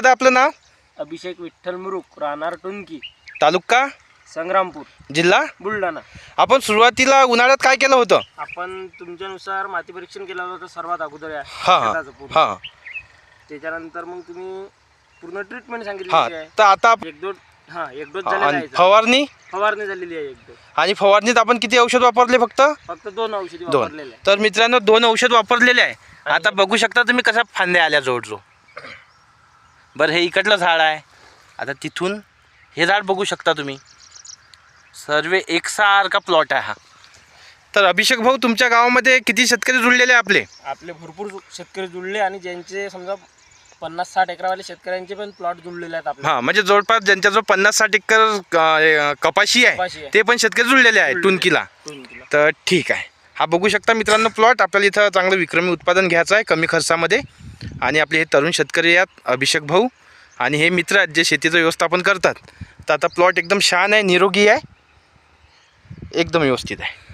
दादा आपलं नाव? अभिषेक विठ्ठल मुरुक राहणार टुंकी तालुका? संग्रामपूर. जिल्हा? बुलढाणा. आपण सुरुवातीला उन्हाळ्यात काय केलं होतं? आपण तुमच्यानुसार माती परीक्षण केलं होतं सर्वात अगोदर या हां हां. शेताचं पूर्ण. हां. त्याच्यानंतर मग तुम्ही पूर्ण ट्रीटमेंट सांगितली हां. आहे तर आता आप- एक डोस हा एक डोस झालेला आणि आहे याचा. फवारणी? फवारणी झालेली आहे एक डोस आणि फवारणीत आपण किती औषध वापरले फक्त? फक्त दोन औषधी दोन. वापरलेले. आहे तर मित्रांनो दोन औषध वापरलेले आहे. आता बघू शकता तुम्ही कशा फांद्या आल्या जोडजो. बरं हे इकडलं झाड आहे. आता तिथून हे झाड बघू शकता तुम्ही. सर्व एकसारखा प्लॉट आहे हा. तर अभिषेक भाऊ तुमच्या गावामध्ये किती शेतकरी जुळलेले आहे आपले? आपले भरपूर शेतकरी जुळले आणि ज्यांचे समजा पन्नास साठ एकरावाले शेतकऱ्यांचे पण प्लॉट जुळलेले आहेत आपले. हां म्हणजे जवळपास ज्यांच्याजवळ पन्नास साठ एकर अं, कपाशी आहे कपाशी आहे. ते पण शेतकरी जुळलेले आहे टुनकीला. टुंकीला. तर ठीक आहे. हा बघू शकता मित्रांनो प्लॉट आपल्याला इथं चांगलं विक्रमी उत्पादन घ्यायचं आहे कमी खर्चामध्ये. आणि आपले हे तरुण शेतकरी आहेत अभिषेक भाऊ आणि हे मित्र आहेत जे शेतीचं व्यवस्थापन करतात. तर आता प्लॉट एकदम छान आहे निरोगी आहे. एकदम व्यवस्थित आहे.